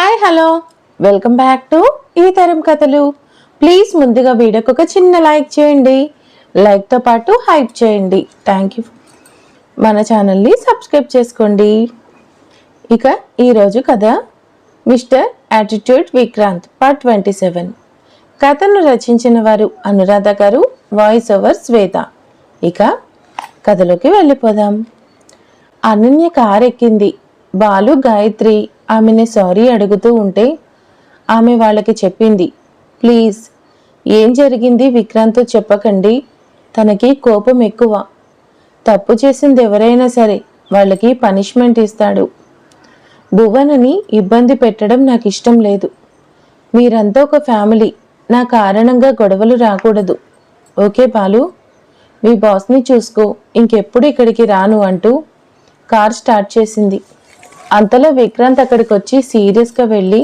Hi hello. Welcome back to ఈ తరం కథలు. ప్లీజ్ ముందుగా వీడియోకి ఒక చిన్న లైక్ చేయండి. లైక్తో పాటు హైప్ చేయండి. థ్యాంక్ యూ మన ఛానల్ని సబ్స్క్రైబ్ చేసుకోండి. ఇక ఈరోజు కథ mister attitude Vikrant part twenty seven కథను రచించిన వారు అనురాధ గారు వాయిస్ ఓవర్ శ్వేత. ఇక కథలోకి వెళ్ళిపోదాం. అనన్య కారెక్కింది బాలు గాయత్రి. ఆమెని సారీ అడుగుతూ ఉంటే ఆమె వాళ్ళకి చెప్పింది ప్లీజ్ ఏం జరిగింది విక్రాంత్తో చెప్పకండి తనకి కోపం ఎక్కువ. తప్పు చేసింది ఎవరైనా సరే వాళ్ళకి పనిష్మెంట్ ఇస్తాడు. భువనని ఇబ్బంది పెట్టడం నాకు ఇష్టం లేదు. మీరంతా ఒక ఫ్యామిలీ నా కారణంగా గొడవలు రాకూడదు. ఓకే బాలు? మీ బాస్ని చూసుకో ఇంకెప్పుడు ఇక్కడికి రాను అంటూ కార్ స్టార్ట్ చేసింది. అంతలో విక్రాంత్ అక్కడికి వచ్చి సీరియస్గా వెళ్ళి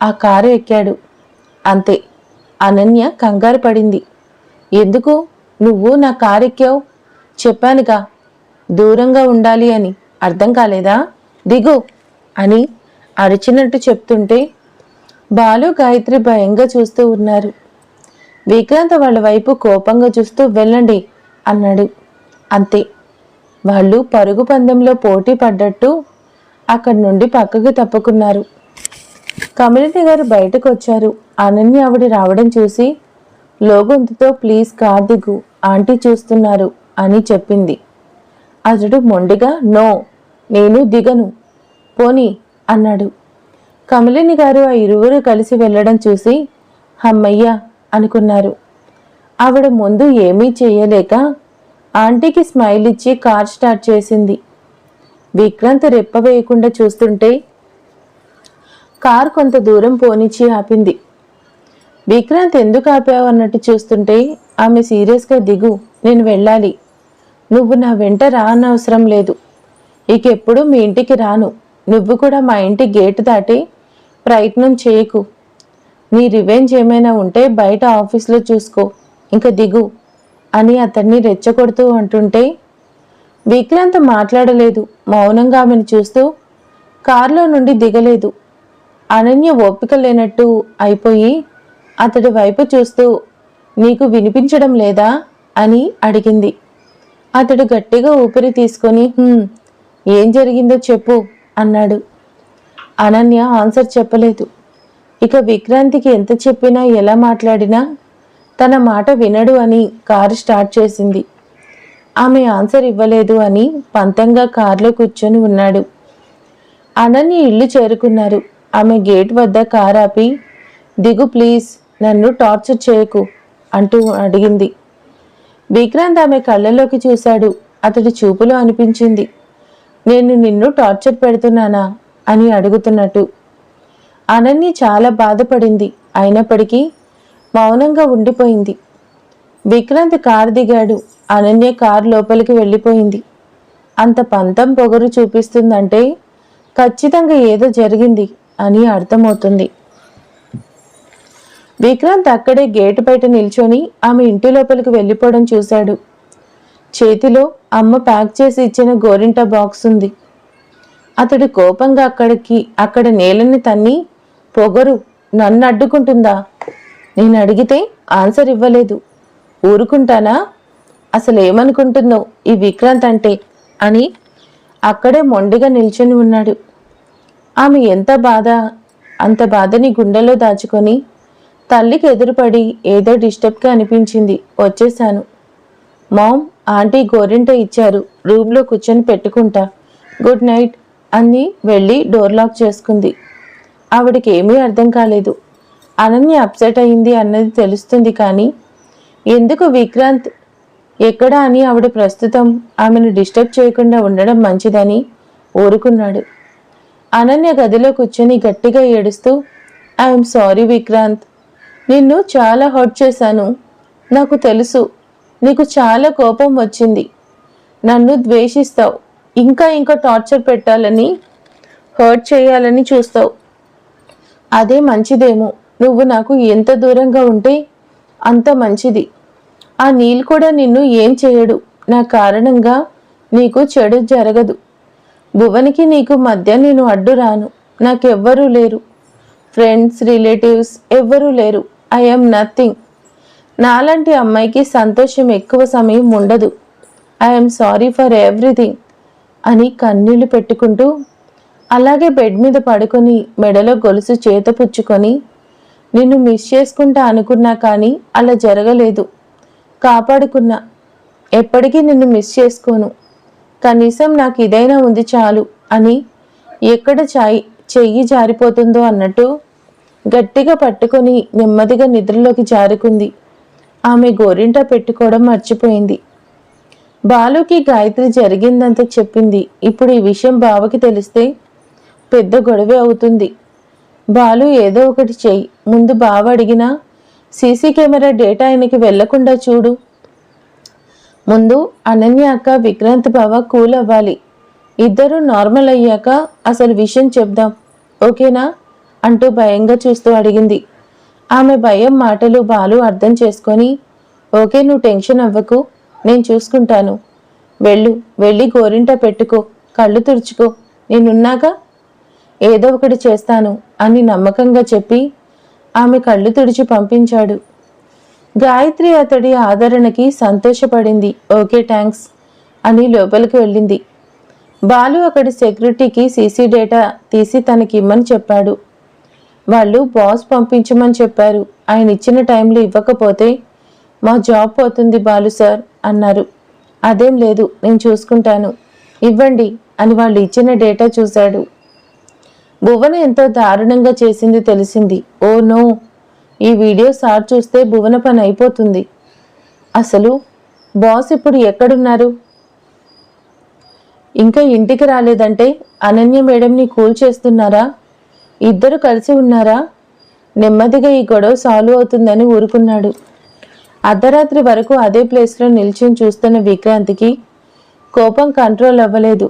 ఆ కారు ఎక్కాడు. అంతే. అనన్య కంగారు పడింది. ఎందుకు? నువ్వు నా కారు ఎక్కావు? చెప్పానుగా. దూరంగా ఉండాలి అని. అర్థం కాలేదా? దిగు అని అరిచినట్టు చెప్తుంటే బాలు గాయత్రి భయంగా చూస్తూ ఉన్నారు. విక్రాంత్ వాళ్ళ వైపు కోపంగా చూస్తూ వెళ్ళండి అన్నాడు. అంతే. వాళ్ళు పరుగు పందెంలో పోటీ పడ్డట్టు అక్కడి నుండి పక్కకు తప్పుకున్నారు. కమలిని గారు బయటకు వచ్చారు. అనన్య ఆవిడ రావడం చూసి లోగొంతుతో ప్లీజ్ కార్ దిగు ఆంటీ చూస్తున్నారు అని చెప్పింది. అతడు మొండిగా నో నేను దిగను పోనీ అన్నాడు. కమలిని గారు ఆ ఇరువురు కలిసి వెళ్ళడం చూసి హమ్మయ్య అనుకున్నారు. ఆవిడ ముందు ఏమీ చేయలేక ఆంటీకి స్మైల్ ఇచ్చి కార్ స్టార్ట్ చేసింది. విక్రాంత్ రెప్ప వేయకుండా చూస్తుంటే కార్ కొంత దూరం పోనిచ్చి ఆపింది. విక్రాంత్ ఎందుకు ఆపావు అన్నట్టు చూస్తుంటే ఆమె సీరియస్గా దిగు నేను వెళ్ళాలి. నువ్వు నా వెంట రానవసరం లేదు. ఇకెప్పుడు మీ ఇంటికి రాను. నువ్వు కూడా మా ఇంటి గేటు దాటి ప్రయత్నం చేయకు. నీ రివెంజ్ ఏమైనా ఉంటే బయట ఆఫీస్లో చూసుకో. ఇంకా దిగు అని అతన్ని రెచ్చగొడుతూ అంటుంటే విక్రాంత్ మాట్లాడలేదు. మౌనంగా ఆమెను చూస్తూ కారులో నుండి దిగలేదు. అనన్య ఓపిక లేనట్టు అయిపోయి అతడి వైపు చూస్తూ నీకు వినిపించడం లేదా? అని అడిగింది. అతడు గట్టిగా ఊపిరి తీసుకొని ఏం జరిగిందో చెప్పు అన్నాడు. అనన్య ఆన్సర్ చెప్పలేదు. ఇక విక్రాంతికి ఎంత చెప్పినా ఎలా మాట్లాడినా తన మాట వినడు అని కారు స్టార్ట్ చేసింది. ఆమె ఆన్సర్ ఇవ్వలేదు అని పంతంగా కారులో కూర్చొని ఉన్నాడు. అనన్య ఇల్లు చేరుకున్నారు. ఆమె గేట్ వద్ద కార్ ఆపి దిగు ప్లీజ్ నన్ను టార్చర్ చేయకు అంటూ అడిగింది. విక్రాంత్ ఆమె కళ్ళలోకి చూశాడు. అతడి చూపులో అనిపించింది. నేను నిన్ను టార్చర్ పెడుతున్నానా? అని అడుగుతున్నట్టు. అనన్య చాలా బాధపడింది. అయినప్పటికీ మౌనంగా ఉండిపోయింది. విక్రాంత్ కారు దిగాడు. అనన్య కారు లోపలికి వెళ్ళిపోయింది. అంత పంతం పొగరు చూపిస్తుందంటే ఖచ్చితంగా ఏదో జరిగింది అని అర్థమవుతుంది. విక్రాంత్ అక్కడే గేటు బయట నిల్చొని ఆమె ఇంటి లోపలికి వెళ్ళిపోవడం చూశాడు. చేతిలో అమ్మ ప్యాక్ చేసి ఇచ్చిన గోరింట బాక్స్ ఉంది. అతడు కోపంగా అక్కడికి అక్కడ నేలని తన్ని పొగరు నన్ను అడ్డుకుంటుందా? నేను అడిగితే ఆన్సర్ ఇవ్వలేదు. ఊరుకుంటానా? అసలు ఏమనుకుంటుందో ఈ విక్రాంత్ అంటే? అని అక్కడే మొండిగా నిల్చొని ఉన్నాడు. ఆమె ఎంత బాధ అంత బాధని గుండెలో దాచుకొని తల్లికి ఎదురుపడి ఏదో డిస్టర్బ్గా అనిపించింది. వచ్చేశాను. మామ్ ఆంటీ గోరింట ఇచ్చారు. రూమ్లో కూర్చొని పెట్టుకుంటా. గుడ్ నైట్ అని వెళ్ళి డోర్ లాక్ చేసుకుంది. ఆవిడకి ఏమీ అర్థం కాలేదు. అనన్య అప్సెట్ అయింది అన్నది తెలుస్తుంది కానీ ఎందుకు విక్రాంత్ ఎక్కడ అని ఆవిడ ప్రస్తుతం ఆమెను డిస్టర్బ్ చేయకుండా ఉండడం మంచిదని ఊరుకున్నాడు. అనన్య గదిలో కూర్చొని గట్టిగా ఏడుస్తూ ఐఎమ్ సారీ విక్రాంత్. నిన్ను చాలా హర్ట్ చేశాను. నాకు తెలుసు. నీకు చాలా కోపం వచ్చింది. నన్ను ద్వేషిస్తావు. ఇంకా ఇంకా టార్చర్ పెట్టాలని హర్ట్ చేయాలని చూస్తావు. అదే మంచిదేమో. నువ్వు నాకు ఎంత దూరంగా ఉంటే అంత మంచిది. ఆ నీల్ కూడా నిన్ను ఏం చేయడు. నా కారణంగా నీకు చెడు జరగదు. భువనికి నీకు మధ్య నేను అడ్డు రాను. నాకెవ్వరూ లేరు. ఫ్రెండ్స్ రిలేటివ్స్ ఎవ్వరూ లేరు. I'm nothing. నాలాంటి అమ్మాయికి సంతోషం ఎక్కువ సమయం ఉండదు. ఐఎమ్ సారీ ఫర్ ఎవ్రీథింగ్ అని కన్నీళ్ళు పెట్టుకుంటూ అలాగే బెడ్ మీద పడుకొని మెడలో గొలుసు చేత పుచ్చుకొని నిన్ను మిస్ చేసుకుంటా అనుకున్నా కానీ అలా జరగలేదు. కాపాడుకున్నా. ఎప్పటికీ నిన్ను మిస్ చేసుకోను. కనీసం నాకు ఇదైనా ఉంది చాలు అని ఎక్కడ చాయి చెయ్యి జారిపోతుందో అన్నట్టు గట్టిగా పట్టుకొని నెమ్మదిగా నిద్రలోకి జారుకుంది. ఆమె గోరింట పెట్టుకోవడం మర్చిపోయింది. బాలుకి గాయత్రి జరిగిందంతా చెప్పింది. ఇప్పుడు ఈ విషయం బావకి తెలిస్తే పెద్ద గొడవే అవుతుంది. బాలు ఏదో ఒకటి చెయ్యి. ముందు బావ అడిగినా సీసీ కెమెరా డేటా ఆయనకి వెళ్ళకుండా చూడు. ముందు అనన్య అక్క విక్రాంత్ బావ కూల్ అవ్వాలి. ఇద్దరు నార్మల్ అయ్యాక అసలు విషయం చెప్దాం. ఓకేనా? అంటూ భయంగా చూస్తూ అడిగింది. ఆమె భయం మాటలు బాలు అర్థం చేసుకొని ఓకే నువ్వు టెన్షన్ అవ్వకు నేను చూసుకుంటాను. వెళ్ళు వెళ్ళి గోరింట పెట్టుకో కళ్ళు తుడుచుకో. నేనున్నాగా ఏదో ఒకటి చేస్తాను అని నమ్మకంగా చెప్పి ఆమె కళ్ళు తుడిచి పంపించాడు. గాయత్రి అతడి ఆదరణకి సంతోషపడింది. ఓకే థ్యాంక్స్ అని లోపలికి వెళ్ళింది. బాలు అక్కడి సెక్యూరిటీకి సీసీ డేటా తీసి తనకిమ్మని చెప్పాడు. వాళ్ళు బాస్ పంపించమని చెప్పారు. ఆయన ఇచ్చిన టైంలో ఇవ్వకపోతే మా జాబ్ పోతుంది బాలు సార్ అన్నారు. అదేం లేదు నేను చూసుకుంటాను. ఇవ్వండి అని వాళ్ళు ఇచ్చిన డేటా చూశాడు. భువన ఎంతో దారుణంగా చేసింది తెలిసింది. ఓ నో ఈ వీడియో సార్ చూస్తే భువన పని అయిపోతుంది. అసలు బాస్ ఇప్పుడు ఎక్కడున్నారు? ఇంకా ఇంటికి రాలేదంటే అనన్య మేడంని కూల్ చేస్తున్నారా? ఇద్దరు కలిసి ఉన్నారా? నెమ్మదిగా ఈ గొడవ సాల్వ్ అవుతుందని ఊరుకున్నాడు. అర్ధరాత్రి వరకు అదే ప్లేస్లో నిల్చుని చూస్తున్న విక్రాంతికి కోపం కంట్రోల్ అవ్వలేదు.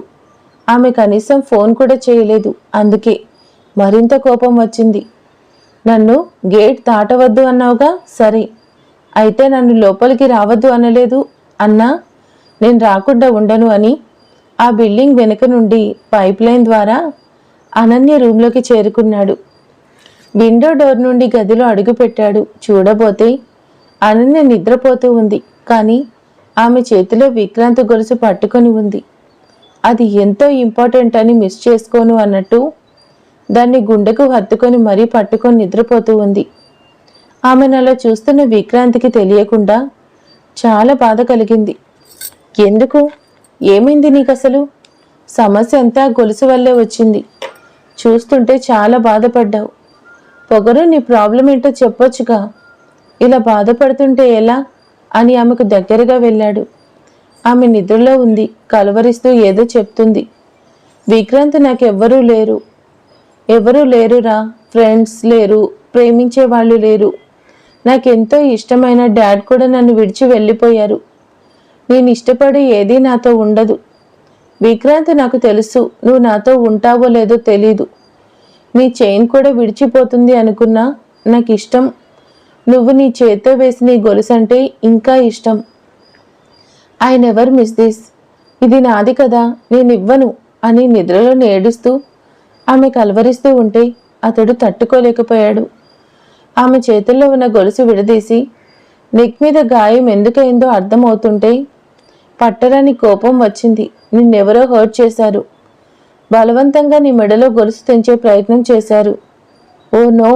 ఆమె కనీసం ఫోన్ కూడా చేయలేదు. అందుకే మరింత కోపం వచ్చింది. నన్ను గేట్ దాటవద్దు అన్నావుగా? సరే. అయితే నన్ను లోపలికి రావద్దు అనలేదు అన్నా? నేను రాకుండా ఉండను అని ఆ బిల్డింగ్ వెనుక నుండి పైప్ లైన్ ద్వారా అనన్య రూమ్లోకి చేరుకున్నాడు. విండో డోర్ నుండి గదిలో అడుగుపెట్టాడు చూడబోతే అనన్య నిద్రపోతూ ఉంది. కానీ ఆమె చేతిలో విక్రాంత్ గొలుసు పట్టుకొని ఉంది. అది ఎంతో ఇంపార్టెంట్ అని మిస్ చేసుకోను అన్నట్టు దాన్ని గుండెకు హత్తుకొని మరీ పట్టుకొని నిద్రపోతూ ఉంది. ఆమెను అలా చూస్తున్న విక్రాంతికి తెలియకుండా చాలా బాధ కలిగింది. ఎందుకు? ఏమైంది నీకు అసలు సమస్య అంతా గొలుసు వల్లే వచ్చింది. చూస్తుంటే చాలా బాధపడ్డావు. పొగరు నీ ప్రాబ్లం ఏంటో చెప్పొచ్చుగా. ఇలా బాధపడుతుంటే ఎలా? అని ఆమెకు దగ్గరగా వెళ్ళాడు. ఆమె నిద్రలో ఉంది కలవరిస్తూ ఏదో చెప్తుంది. విక్రాంత్ నాకెవ్వరూ లేరు. ఎవరూ లేరురా ఫ్రెండ్స్ లేరు ప్రేమించే వాళ్ళు లేరు. నాకెంతో ఇష్టమైన డాడ్ కూడా నన్ను విడిచి వెళ్ళిపోయారు. నేను ఇష్టపడి ఏదీ నాతో ఉండదు. విక్రాంత్ నాకు తెలుసు నువ్వు నాతో ఉంటావో లేదో తెలీదు. నీ చైన్ కూడా విడిచిపోతుంది అనుకున్నా నాకు ఇష్టం నువ్వు నీ చేత్తో వేసి నీ గొలుసంటే ఇంకా ఇష్టం. I never miss this? ఇది నాది కదా నేను ఇవ్వను అని నిద్రలో ఏడుస్తూ ఆమె కలవరిస్తూ ఉంటే అతడు తట్టుకోలేకపోయాడు. ఆమె చేతుల్లో ఉన్న గొలుసు విడదీసి నెక్ మీద గాయం ఎందుకైందో అర్థమవుతుంటే పట్టరాని కోపం వచ్చింది. నిన్నెవరో హర్ట్ చేశారు. బలవంతంగా నీ మెడలో గొలుసు తెంచే ప్రయత్నం చేశారు. ఓ నో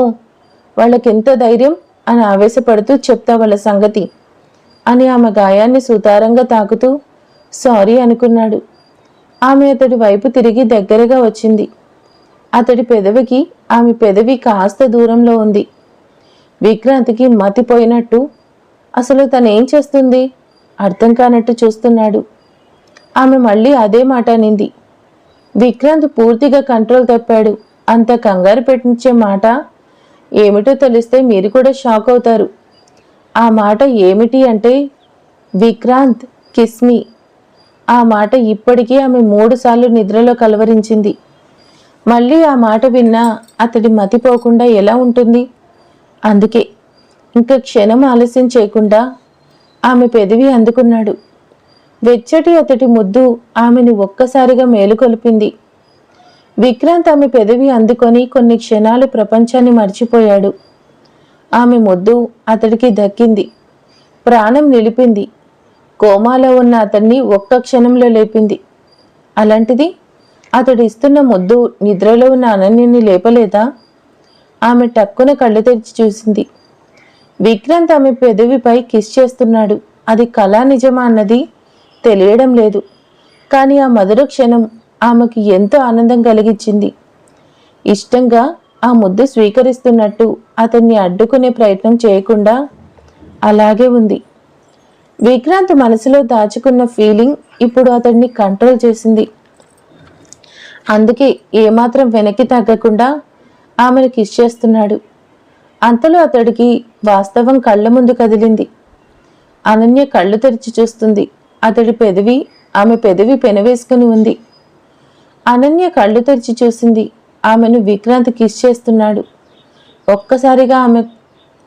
వాళ్ళకెంత ధైర్యం అని ఆవేశపడుతూ చెప్తా వాళ్ళ సంగతి. అని ఆమె గాయాన్ని సుతారంగా తాకుతూ సారీ అనుకున్నాడు. ఆమె అతడి వైపు తిరిగి దగ్గరగా వచ్చింది. అతడి పెదవికి ఆమె పెదవి కాస్త దూరంలో ఉంది. విక్రాంతికి మతిపోయినట్టు అసలు తనేం చేస్తుంది? అర్థం కానట్టు చూస్తున్నాడు. ఆమె మళ్ళీ అదే మాట అనింది. విక్రాంత్ పూర్తిగా కంట్రోల్ తప్పాడు. అంత కంగారు పెట్టించే మాట ఏమిటో తెలిస్తే మీరు కూడా షాక్ అవుతారు. ఆ మాట ఏమిటి అంటే విక్రాంత్ కిస్మి ఆ మాట ఇప్పటికీ ఆమె మూడుసార్లు నిద్రలో కలవరించింది. మళ్ళీ ఆ మాట విన్నా అతడి మతిపోకుండా ఎలా ఉంటుంది? అందుకే ఇంకా క్షణం ఆలస్యం చేయకుండా ఆమె పెదవి అందుకున్నాడు. వెచ్చటి అతడి ముద్దు ఆమెను ఒక్కసారిగా మేలుకొల్పింది విక్రాంత్ ఆమె పెదవి అందుకొని కొన్ని క్షణాలు ప్రపంచాన్ని మర్చిపోయాడు. ఆమె మొద్దు అతడికి దక్కింది. ప్రాణం నిలిపింది. కోమాలో ఉన్న అతన్ని ఒక్క క్షణంలో లేపింది. అలాంటిది అతడు ఇస్తున్న ముద్దు నిద్రలో ఉన్న అనన్యని లేపలేదా? ఆమె టక్కున కళ్ళు తెరిచి చూసింది. విక్రాంత్ ఆమె పెదవిపై కిస్ చేస్తున్నాడు. అది కళా నిజమా అన్నది తెలియడం లేదు. కానీ ఆ మధుర క్షణం ఆమెకి ఎంతో ఆనందం కలిగించింది. ఇష్టంగా ఆ ముద్దు స్వీకరిస్తున్నట్టు అతన్ని అడ్డుకునే ప్రయత్నం చేయకుండా అలాగే ఉంది. విక్రాంత్ మనసులో దాచుకున్న ఫీలింగ్ ఇప్పుడు అతన్ని కంట్రోల్ చేసింది. అందుకే ఏమాత్రం వెనక్కి తగ్గకుండా ఆమెను కిస్ చేస్తున్నాడు. అంతలో అతడికి వాస్తవం కళ్ళ ముందు కదిలింది. అనన్య కళ్ళు తెరిచి చూస్తుంది. అతడి పెదవి ఆమె పెదవి పెనవేసుకుని ఉంది. అనన్య కళ్ళు తెరిచి చూసింది. ఆమెను విక్రాంత్ కిస్ చేస్తున్నాడు. ఒక్కసారిగా ఆమె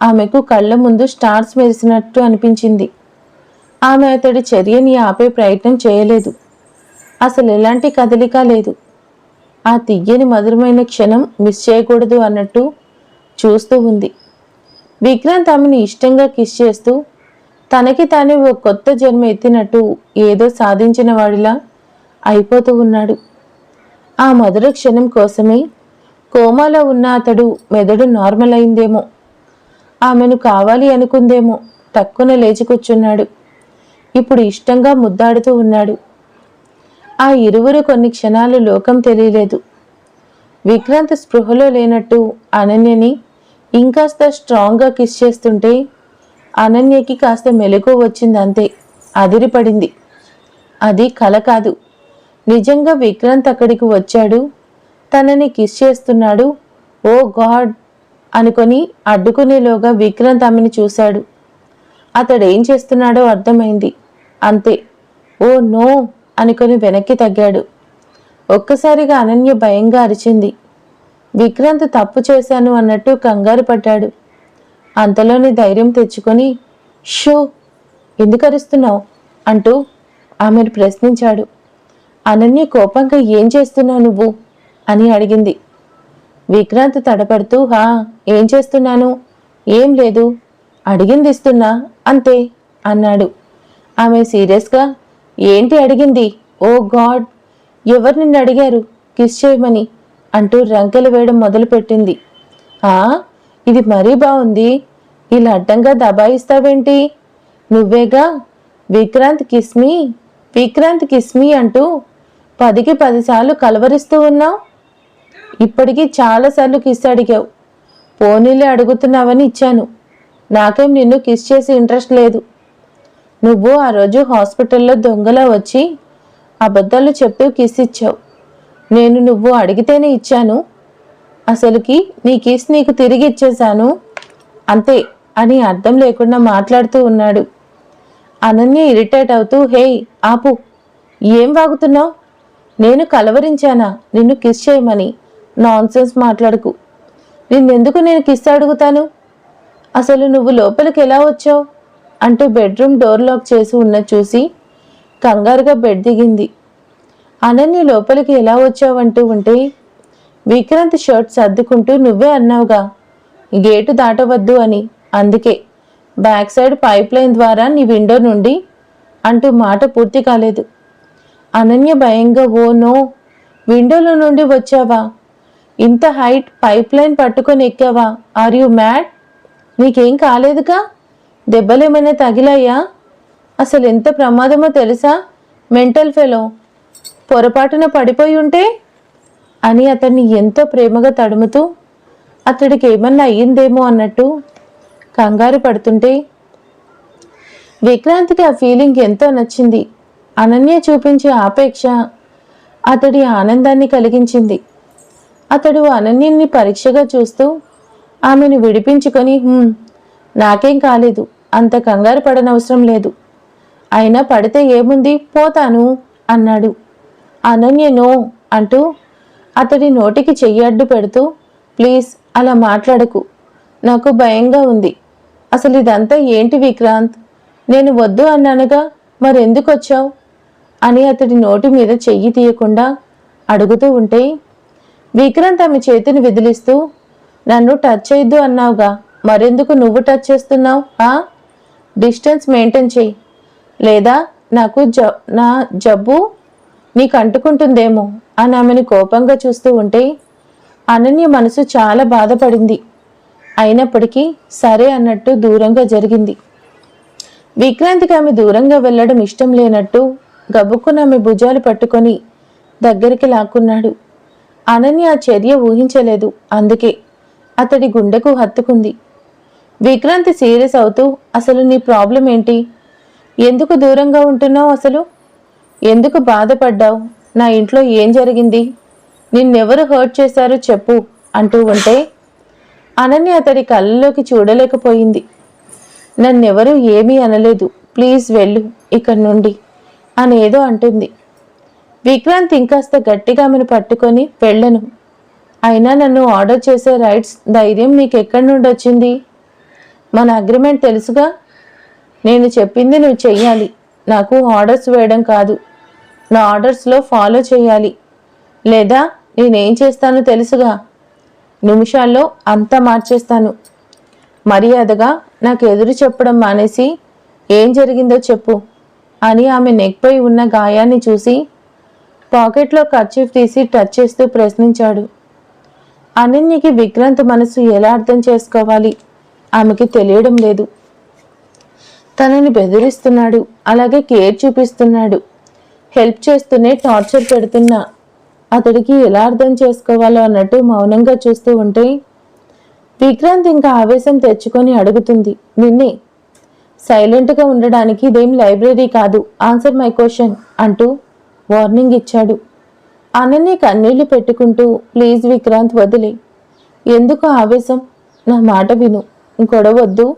ఆమెకు కళ్ళ ముందు స్టార్స్ మెరిసినట్టు అనిపించింది. ఆమె అతడి చర్యని ఆపే ప్రయత్నం చేయలేదు. అసలు ఎలాంటి కదలిక లేదు. ఆ తియ్యని మధురమైన క్షణం మిస్ చేయకూడదు అన్నట్టు చూస్తూ ఉంది. విక్రాంత్ ఆమెను ఇష్టంగా కిస్ చేస్తూ తనకి తానే ఓ కొత్త జన్మ ఎత్తినట్టు ఏదో సాధించిన వాడిలా అయిపోతూ ఉన్నాడు. ఆ మధుర క్షణం కోసమే కోమాలో ఉన్న అతడు మెదడు నార్మల్ అయిందేమో. ఆమెను కావాలి అనుకుందేమో. టక్కున లేచి కూర్చున్నాడు. ఇప్పుడు ఇష్టంగా ముద్దాడుతూ ఉన్నాడు. ఆ ఇరువురు కొన్ని క్షణాలు లోకం తెలియలేదు. విక్రాంత్ స్పృహలో లేనట్టు అనన్యని ఇంకాస్త స్ట్రాంగ్గా కిస్ చేస్తుంటే అనన్యకి కాస్త మెలకు వచ్చిందంతే. అదిరిపడింది. అది కల కాదు. నిజంగా విక్రాంత్ అక్కడికి వచ్చాడు? తనని కిస్ చేస్తున్నాడు? Oh god! అనుకొని అడ్డుకునేలోగా విక్రాంత్ ఆమెను చూశాడు. అతడు ఏం చేస్తున్నాడో అర్థమైంది. అంతే. Oh no! అనుకొని వెనక్కి తగ్గాడు. ఒక్కసారిగా అనన్య భయంగా అరిచింది. విక్రాంత్ తప్పు చేశాను అన్నట్టు కంగారు పడ్డాడు. అంతలోని ధైర్యం తెచ్చుకొని షో! ఎందుకు అరుస్తున్నావు? అంటూ ఆమెను ప్రశ్నించాడు. అనన్య కోపంగా ఏం చేస్తున్నావు నువ్వు? అని అడిగింది. విక్రాంత్ తడపడుతూ హా ఏం చేస్తున్నాను? ఏం లేదు. అడిగింది ఇస్తున్నా అంతే అన్నాడు. ఆమె సీరియస్గా ఏంటి అడిగింది? ఓ గాడ్ ఎవరు నిన్ను అడిగారు? కిస్ చేయమని అంటూ రంకెలు వేయడం మొదలుపెట్టింది. ఆ ఇది మరీ బాగుంది. ఇలా అడ్డంగా దబాయిస్తావేంటి? నువ్వేగా? విక్రాంత్ కిస్మి విక్రాంత్ కిస్మి అంటూ పదికి పదిసార్లు కలవరిస్తూ ఉన్నావు? ఇప్పటికీ చాలాసార్లు కిస్ అడిగావు. పోనీలే అడుగుతున్నావని ఇచ్చాను. నాకేం నిన్ను కిస్ చేసి ఇంట్రెస్ట్ లేదు. నువ్వు ఆ రోజు హాస్పిటల్లో దొంగలా వచ్చి అబద్ధాలు చెప్తూ కిస్ ఇచ్చావు. నేను నువ్వు అడిగితేనే ఇచ్చాను. అసలుకి నీ కిస్ నీకు తిరిగి ఇచ్చేశాను? అంతే అని అర్థం లేకుండా మాట్లాడుతూ ఉన్నాడు. అనన్య ఇరిటేట్ అవుతూ హేయ్ ఆపు. ఏం వాగుతున్నావు? నేను కలవరించానా? నిన్ను కిస్ చేయమని. నాన్సెన్స్ మాట్లాడకు. నిన్నెందుకు నేను కిస్ అడుగుతాను? అసలు నువ్వు లోపలికి ఎలా వచ్చావు? అంటూ బెడ్రూమ్ డోర్ లాక్ చేసి ఉన్న చూసి కంగారుగా బెడ్ దిగింది. అనన్య లోపలికి ఎలా వచ్చావంటూ ఉంటే విక్రాంత్ షర్ట్ సర్దుకుంటూ నువ్వే అన్నావుగా. గేటు దాటవద్దు అని. అందుకే. బ్యాక్ సైడ్ పైప్ లైన్ ద్వారా నీ విండో నుండి అంటూ మాట పూర్తి కాలేదు. అనన్య భయంగా ఓ నో విండోలో నుండి వచ్చావా? ఇంత హైట్ పైప్ లైన్ పట్టుకొని ఎక్కావా? Are you mad? నీకేం కాలేదుగా? దెబ్బలేమైనా తగిలాయా? అసలు ఎంత ప్రమాదమో తెలుసా? మెంటల్ ఫెలో పొరపాటున పడిపోయి ఉంటే? అని అతన్ని ఎంతో ప్రేమగా తడుముతూ అతడికి ఏమన్నా అయ్యిందేమో అన్నట్టు కంగారు పడుతుంటే విక్రాంత్కి ఆ ఫీలింగ్ ఎంతో నచ్చింది. అనన్య చూపించే ఆపేక్ష అతడి ఆనందాన్ని కలిగించింది. అతడు అనన్యని పరీక్షగా చూస్తూ ఆమెను విడిపించుకొని నాకేం కాలేదు అంత కంగారు పడనవసరం లేదు. అయినా పడితే ఏముంది పోతాను అన్నాడు. అనన్యను అంటూ అతడి నోటికి చెయ్యి అడ్డు పెడుతూ ప్లీజ్ అలా మాట్లాడకు నాకు భయంగా ఉంది. అసలు ఇదంతా ఏంటి విక్రాంత్? నేను వద్దు అన్నానుగా మరెందుకు వచ్చావు? అని అతడి నోటి మీద చెయ్యి తీయకుండా అడుగుతూ ఉంటే విక్రాంత్ ఆమె చేతిని విదిలిస్తూ నన్ను టచ్ చేయొద్దు అన్నావుగా. మరెందుకు నువ్వు టచ్ చేస్తున్నావు? ఆ? డిస్టెన్స్ మెయింటైన్ చెయ్యి. లేదా నాకు జ నా జబ్బు నీకు అంటుకుంటుందేమో అని ఆమెను కోపంగా చూస్తూ ఉంటే అనన్య మనసు చాలా బాధపడింది. అయినప్పటికీ సరే అన్నట్టు దూరంగా జరిగింది. విక్రాంతికి ఆమె దూరంగా వెళ్ళడం ఇష్టం లేనట్టు గబుక్కున ఆమె భుజాలు పట్టుకొని దగ్గరికి లాక్కున్నాడు. అనన్య ఆ చర్య ఊహించలేదు. అందుకే అతడి గుండెకు హత్తుకుంది. విక్రాంతి సీరియస్ అవుతూ అసలు నీ ప్రాబ్లం ఏంటి? ఎందుకు దూరంగా ఉంటున్నావు అసలు? ఎందుకు బాధపడ్డావు? నా ఇంట్లో ఏం జరిగింది? నిన్నెవరు హర్ట్ చేశారో చెప్పు అంటూ ఉంటే అనన్య అతడి కళ్ళలోకి చూడలేకపోయింది. నన్నెవరూ ఏమీ అనలేదు. ప్లీజ్ వెళ్ళు ఇక్కడి నుండి అనేదో అంటుంది. విక్రాంత్ ఇంకాస్త గట్టిగా ఆమెను పట్టుకొని వెళ్ళను. అయినా నన్ను ఆర్డర్ చేసే రైట్స్ ధైర్యం నీకు ఎక్కడి నుండి వచ్చింది మన అగ్రిమెంట్ తెలుసుగా? నేను చెప్పింది నువ్వు చెయ్యాలి. నాకు ఆర్డర్స్ వేయడం కాదు. నా ఆర్డర్స్లో ఫాలో చేయాలి లేదా నేనేం చేస్తానో తెలుసుగా? నిమిషాల్లో అంతా మార్చేస్తాను. మర్యాదగా నాకు ఎదురు చెప్పడం మానేసి ఏం జరిగిందో చెప్పు. అని ఆమె నెక్పై ఉన్న గాయాన్ని చూసి పాకెట్లో కర్చీఫ్ తీసి టచ్ చేస్తూ ప్రశ్నించాడు. అనన్యకి విక్రాంత్ మనసు ఎలా అర్థం చేసుకోవాలి? ఆమెకి తెలియడం లేదు. తనని బెదిరిస్తున్నాడు. అలాగే కేర్ చూపిస్తున్నాడు. హెల్ప్ చేస్తూనే టార్చర్ పెడుతున్నా. అతడికి ఎలా అర్థం చేసుకోవాలో అన్నట్టు మౌనంగా చూస్తూ ఉంటే విక్రాంత్ ఇంకా ఆవేశం తెచ్చుకొని అడుగుతుంది. నిన్నే సైలెంట్గా ఉండడానికి ఇదేం లైబ్రరీ కాదు. ఆన్సర్ మై క్వశ్చన్ అంటూ వార్నింగ్ ఇచ్చాడు. అనన్య కన్నీళ్ళు పెట్టుకుంటూ ప్లీజ్ విక్రాంత్ వదిలే. ఎందుకు ఆవేశం? నా మాట విను. గొడవద్దు.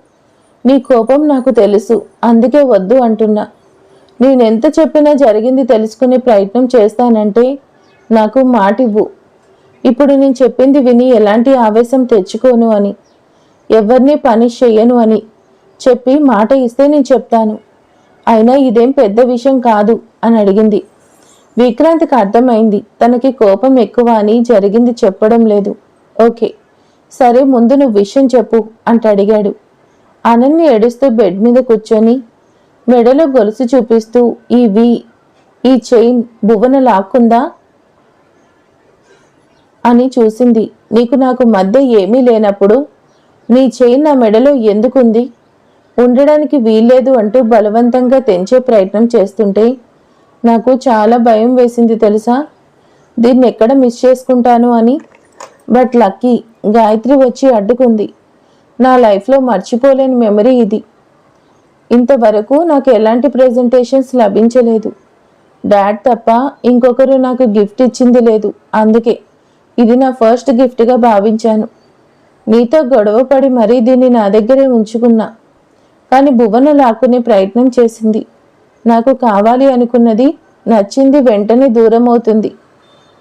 నీ కోపం నాకు తెలుసు. అందుకే వద్దు అంటున్నా. నేనెంత చెప్పినా జరిగింది తెలుసుకునే ప్రయత్నం చేస్తానంటే నాకు మాట ఇవ్వు ఇప్పుడు నేను చెప్పింది విని ఎలాంటి ఆవేశం తెచ్చుకోను అని. ఎవరిని పనిష్ చెయ్యను అని. చెప్పి మాట ఇస్తే నేను చెప్తాను. అయినా ఇదేం పెద్ద విషయం కాదు అని అడిగింది. విక్రాంత్కి అర్థమైంది తనకి కోపం ఎక్కువ అని జరిగింది చెప్పడం లేదు. ఓకే సరే ముందు నువ్వు విషయం చెప్పు అంట అడిగాడు. అనన్య ఏడుస్తూ బెడ్ మీద కూర్చొని మెడలో గొలుసు చూపిస్తూ ఈ వి ఈ చైన్ భువన లాక్కుందా? అని చూసింది. నీకు నాకు మధ్య ఏమీ లేనప్పుడు నీ చైన్ నా మెడలో ఎందుకుంది? ఉండడానికి వీల్లేదు అంటూ బలవంతంగా తెంచే ప్రయత్నం చేస్తుంటే నాకు చాలా భయం వేసింది తెలుసా? దీన్ని ఎక్కడ మిస్ చేసుకుంటాను అని. బట్ లక్కీ గాయత్రి వచ్చి అడ్డుకుంది. నా లైఫ్లో మర్చిపోలేని మెమరీ ఇది. ఇంతవరకు నాకు ఎలాంటి ప్రెజెంటేషన్స్ లభించలేదు. డాడ్ తప్ప ఇంకొకరు నాకు గిఫ్ట్ ఇచ్చింది లేదు. అందుకే ఇది నా ఫస్ట్ గిఫ్ట్గా భావించాను. నీతో గొడవపడి మరీ దీన్ని నా దగ్గరే ఉంచుకున్నా. కానీ భువన లాక్కునే ప్రయత్నం చేసింది. నాకు కావాలి అనుకున్నది నచ్చింది వెంటనే దూరం అవుతుంది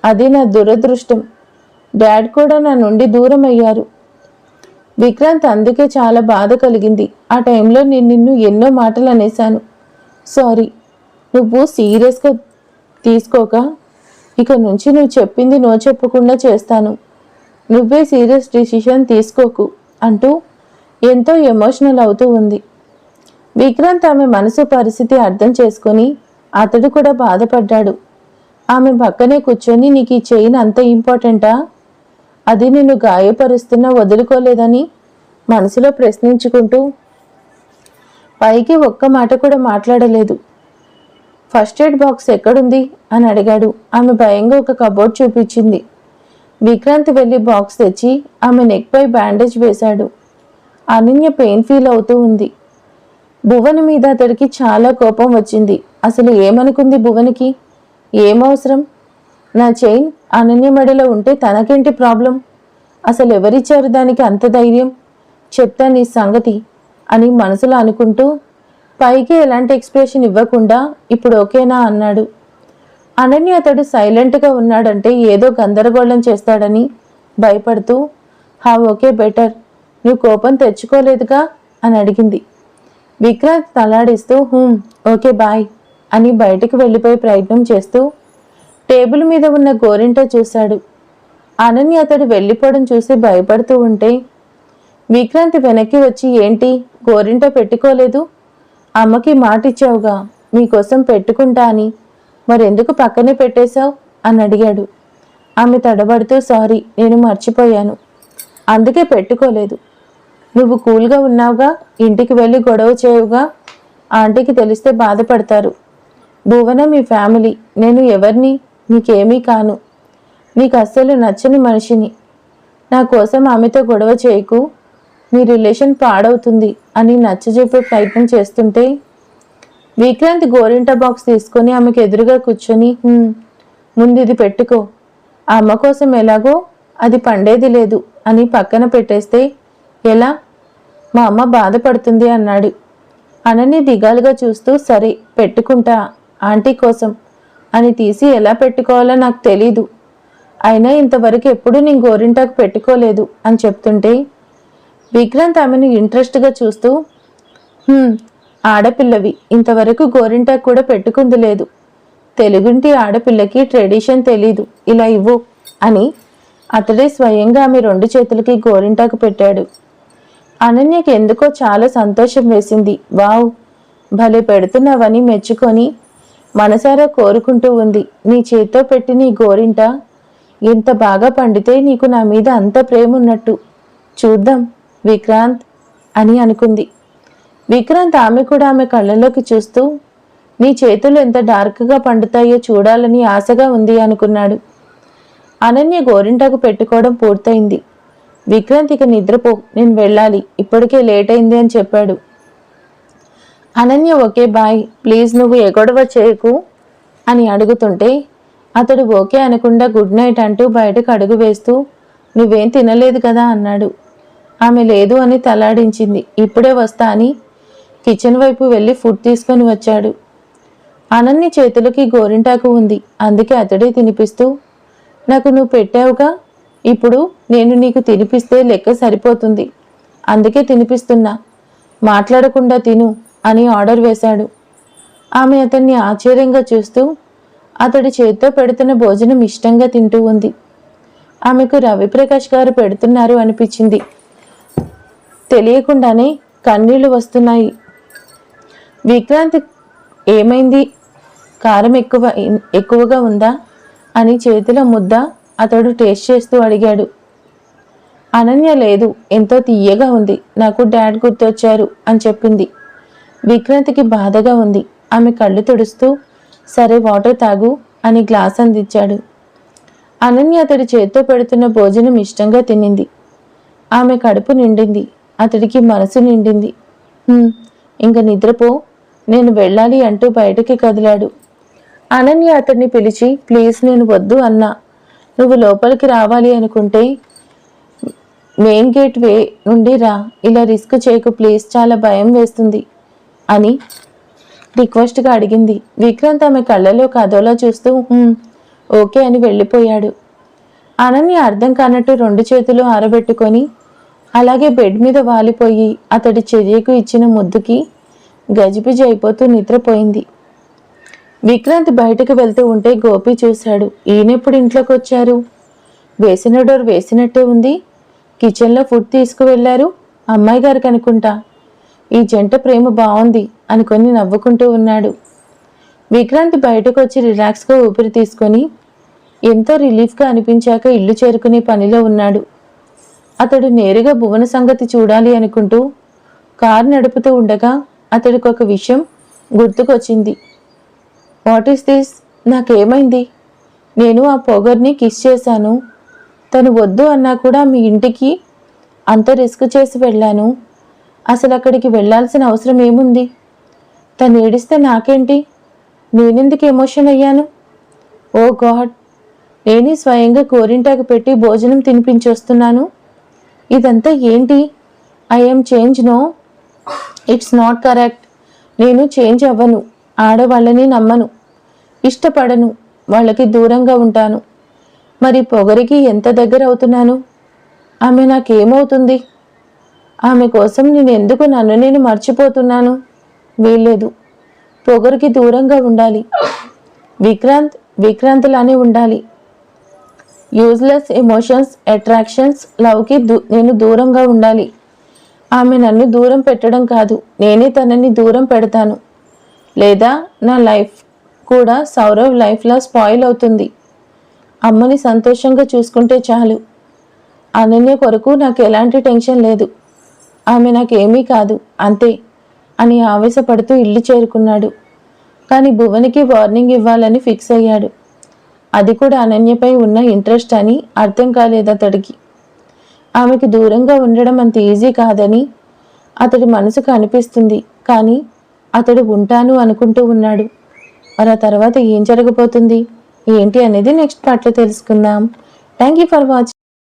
అది నా దురదృష్టం. డాడ్ కూడా నా నుండి దూరం అయ్యారు విక్రాంత్ అందుకే చాలా బాధ కలిగింది. ఆ టైంలో నేను నిన్ను ఎన్నో మాటలు అనేశాను. సారీ నువ్వు సీరియస్గా తీసుకోక ఇక నుంచి నువ్వు చెప్పింది నో చెప్పకుండా చేస్తాను. నువ్వే సీరియస్ డిసిషన్ తీసుకోకు అంటూ ఎంతో ఎమోషనల్ అవుతూ ఉంది. విక్రాంత్ ఆమె మనసు పరిస్థితి అర్థం చేసుకొని అతడు కూడా బాధపడ్డాడు. ఆమె పక్కనే కూర్చొని నీకు ఈ చైన్ అంత ఇంపార్టెంటా? అది నిన్ను గాయపరుస్తున్నా వదులుకోలేదని మనసులో ప్రశ్నించుకుంటూ పైకి ఒక్క మాట కూడా మాట్లాడలేదు. ఫస్ట్ ఎయిడ్ బాక్స్ ఎక్కడుంది? అని అడిగాడు. ఆమె భయంగా ఒక కబోర్డ్ చూపించింది. విక్రాంత్ వెళ్ళి బాక్స్ తెచ్చి ఆమె నెక్పై బ్యాండేజ్ వేశాడు. అనన్య పెయిన్ ఫీల్ అవుతూ ఉంది. భువని మీద అతడికి చాలా కోపం వచ్చింది. అసలు ఏమనుకుంది భువనికి? ఏమవసరం? నా చైన్ అనన్య మెడలో ఉంటే తనకేంటి ప్రాబ్లం? అసలు ఎవరిచ్చారు దానికి అంత ధైర్యం? చెప్తా నీ సంగతి అని మనసులో అనుకుంటూ పైకి ఎలాంటి ఎక్స్ప్రెషన్ ఇవ్వకుండా ఇప్పుడు ఓకేనా అన్నాడు. అనన్య అతడు సైలెంట్గా ఉన్నాడంటే ఏదో గందరగోళం చేస్తాడని భయపడుతూ హా ఓకే బెటర్. నువ్వు కోపం తెచ్చుకోలేదుగా? అని అడిగింది. విక్రాంత్ తలాడిస్తూ హూమ్ ఓకే బాయ్ అని బయటికి వెళ్ళిపోయే ప్రయత్నం చేస్తూ టేబుల్ మీద ఉన్న గోరింట చూశాడు. అనన్య అతడు వెళ్ళిపోవడం చూసి భయపడుతూ ఉంటే విక్రాంతి వెనక్కి వచ్చి ఏంటి గోరింట పెట్టుకోలేదు? అమ్మకి మాటిచ్చావుగా మీకోసం పెట్టుకుంటా అని. మరెందుకు పక్కనే పెట్టేశావు? అని అడిగాడు. ఆమె తడబడుతూ సారీ నేను మర్చిపోయాను. అందుకే పెట్టుకోలేదు. నువ్వు కూల్గా ఉన్నావుగా ఇంటికి వెళ్ళి గొడవ చేయవుగా. ఆంటీకి తెలిస్తే బాధపడతారు. భువన మీ ఫ్యామిలీ నేను ఎవరిని? నీకేమీ కాను. నీకు అస్సలు నచ్చని మనిషిని. నా కోసం ఆమెతో గొడవ చేయకు. మీ రిలేషన్ పాడవుతుంది అని నచ్చజెప్పే ప్రయత్నం చేస్తుంటే విక్రాంత్ గోరింట బాక్స్ తీసుకొని ఆమెకు ఎదురుగా కూర్చొని ముందు ఇది పెట్టుకో. ఆ అమ్మ కోసం ఎలాగో అది పండేది లేదు అని పక్కన పెట్టేస్తే ఎలా? మా అమ్మ బాధపడుతుంది అన్నాడు. అనని దిగాలుగా చూస్తూ సరే పెట్టుకుంటా ఆంటీ కోసం అని తీసి ఎలా పెట్టుకోవాలో నాకు తెలీదు. అయినా ఇంతవరకు ఎప్పుడూ నేను గోరింటాకు పెట్టుకోలేదు అని చెప్తుంటే విక్రాంత్ ఆమెను ఇంట్రెస్ట్గా చూస్తూ ఆడపిల్లవి ఇంతవరకు గోరింటాకు కూడా పెట్టుకుంది లేదు. తెలుగుంటి ఆడపిల్లకి ట్రెడిషన్ తెలీదు ఇలా ఇవ్వు అని అతడే స్వయంగా ఆమె రెండు చేతులకి గోరింటాకు పెట్టాడు. అనన్యకి ఎందుకో చాలా సంతోషం వేసింది. వావ్ భలే పెడుతున్నావని మెచ్చుకొని మనసారా కోరుకుంటూ ఉంది. నీ చేత్తో పెట్టి నీ గోరింట ఎంత బాగా పండితే నీకు నా మీద అంత ప్రేమ ఉన్నట్టు చూద్దాం విక్రాంత్ అని అనుకుంది. విక్రాంత్ ఆమె కూడా ఆమె కళ్ళలోకి చూస్తూ నీ చేతులు ఎంత డార్క్గా పండుతాయో చూడాలని ఆశగా ఉంది అనుకున్నాడు. అనన్య గోరింటకు పెట్టుకోవడం పూర్తయింది. విక్రాంత్ ఇక నిద్రపో నేను వెళ్ళాలి. ఇప్పటికే లేట్ అయింది అని చెప్పాడు. Ananya okay bye. ప్లీజ్ నువ్వు ఏ గొడవ చేయకు అని అడుగుతుంటే అతడు ఓకే అనకుండా గుడ్ నైట్ అంటూ బయటకు అడుగు వేస్తూ నువ్వేం తినలేదు కదా? అన్నాడు. ఆమె లేదు అని తలాడించింది. ఇప్పుడే వస్తా అని కిచెన్ వైపు వెళ్ళి ఫుడ్ తీసుకొని వచ్చాడు. అనన్య చేతులకి గోరింటాకు ఉంది. అందుకే అతడే తినిపిస్తూ నాకు నువ్వు పెట్టావుగా? ఇప్పుడు నేను నీకు తినిపిస్తే లెక్క సరిపోతుంది. అందుకే తినిపిస్తున్నా. మాట్లాడకుండా తిను అని ఆర్డర్ వేశాడు. ఆమె అతన్ని ఆశ్చర్యంగా చూస్తూ అతడి చేత్తో పెడుతున్న భోజనం ఇష్టంగా తింటూ ఉంది. ఆమెకు రవిప్రకాష్ గారు పెడుతున్నారు అనిపించింది. తెలియకుండానే కన్నీళ్ళు వస్తున్నాయి. విక్రాంత్ ఏమైంది? కారం ఎక్కువ ఎక్కువగా ఉందా? అని చేతిలో ముద్ద అతడు టేస్ట్ చేస్తూ అడిగాడు. అనన్య లేదు ఎంతో తీయగా ఉంది. నాకు డాడ్ గుర్తొచ్చారు అని చెప్పింది. విక్రాంతికి బాధగా ఉంది. ఆమె కళ్ళు తుడుస్తూ సరే వాటర్ తాగు అని గ్లాస్ అందించాడు. అనన్య అతడి చేత్తో పెడుతున్న భోజనం ఇష్టంగా తినింది. ఆమె కడుపు నిండింది. అతడికి మనసు నిండింది. ఇంక నిద్రపో. నేను వెళ్ళాలి అంటూ బయటికి కదిలాడు. అనన్య అతన్ని పిలిచి ప్లీజ్ నేను వద్దు అన్నా. నువ్వు లోపలికి రావాలి అనుకుంటే మెయిన్ గేట్ వే నుండి రా. ఇలా రిస్క్ చేయకు ప్లీజ్. చాలా భయం వేస్తుంది అని రిక్వెస్ట్గా అడిగింది. విక్రాంత్ ఆమె కళ్ళలో కదోలా చూస్తూ ఓకే అని వెళ్ళిపోయాడు. అనన్య అర్థం కానట్టు రెండు చేతులు ఆరబెట్టుకొని అలాగే బెడ్ మీద వాలిపోయి అతడి చర్యకు ఇచ్చిన ముద్దుకి గజిబిజి అయిపోతూ నిద్రపోయింది. విక్రాంత్ బయటకు వెళ్తూ ఉంటే గోపి చూశాడు. ఈయనెప్పుడు ఇంట్లోకి వచ్చారు? వేసిన డోర్ వేసినట్టే ఉంది. కిచెన్లో ఫుడ్ తీసుకువెళ్ళారు? అమ్మాయి గారికి అనుకుంటా. ఈ జంట ప్రేమ బాగుంది అనుకొని నవ్వుకుంటూ ఉన్నాడు. విక్రాంత్ బయటకు వచ్చి రిలాక్స్గా ఊపిరి తీసుకొని ఎంతో రిలీఫ్గా అనిపించాక ఇల్లు చేరుకునే పనిలో ఉన్నాడు. అతడు నేరుగా భువన సంగతి చూడాలి అనుకుంటూ కారు నడుపుతూ ఉండగా అతడికి ఒక విషయం గుర్తుకొచ్చింది. వాట్ ఈస్ దిస్ నాకేమైంది? నేను ఆ పొగర్ని కిస్ చేశాను. తను వద్దు అన్నా కూడా మీ ఇంటికి అంత రిస్క్ చేసి వెళ్ళాను. అసలు అక్కడికి వెళ్ళాల్సిన అవసరం ఏముంది? తను ఏడిస్తే నాకేంటి? నేనెందుకు ఎమోషన్ అయ్యాను? Oh god! నేనే స్వయంగా కోరింటాకు పెట్టి భోజనం తినిపించొస్తున్నాను. ఇదంతా ఏంటి? I'm change no it's not correct నేను చేంజ్ అవ్వను. ఆడవాళ్ళని నమ్మను. ఇష్టపడను. వాళ్ళకి దూరంగా ఉంటాను. మరి పొగరికి ఎంత దగ్గర అవుతున్నాను? ఆమె నాకేమవుతుంది? ఆమె కోసం నేను ఎందుకు నన్ను నేను మర్చిపోతున్నాను? వీల్లేదు. పొగరికి దూరంగా ఉండాలి. విక్రాంత్ విక్రాంత్లానే ఉండాలి. యూజ్లెస్ ఎమోషన్స్ అట్రాక్షన్స్ లవ్కి దూ నేను దూరంగా ఉండాలి. ఆమె నన్ను దూరం పెట్టడం కాదు. నేనే తనని దూరం పెడతాను. లేదా నా లైఫ్ కూడా సౌరవ్ లైఫ్లా స్పాయిల్ అవుతుంది. అమ్మని సంతోషంగా చూసుకుంటే చాలు. అనన్య కొరకు నాకు ఎలాంటి టెన్షన్ లేదు. ఆమె నాకేమీ కాదు అంతే అని ఆవేశపడుతూ ఇల్లు చేరుకున్నాడు. కానీ భువనికి వార్నింగ్ ఇవ్వాలని ఫిక్స్ అయ్యాడు. అది కూడా అనన్యపై ఉన్న ఇంట్రెస్ట్ అని అర్థం కాలేదు అతడికి. ఆమెకు దూరంగా ఉండడం అంత ఈజీ కాదని అతడి మనసుకు అనిపిస్తుంది. కానీ అతడు ఉంటాను అనుకుంటూ ఉన్నాడు. మరి ఆ తర్వాత ఏం జరగబోతుంది? ఏంటి అనేది నెక్స్ట్ పార్ట్లో తెలుసుకుందాం. Thank you for watching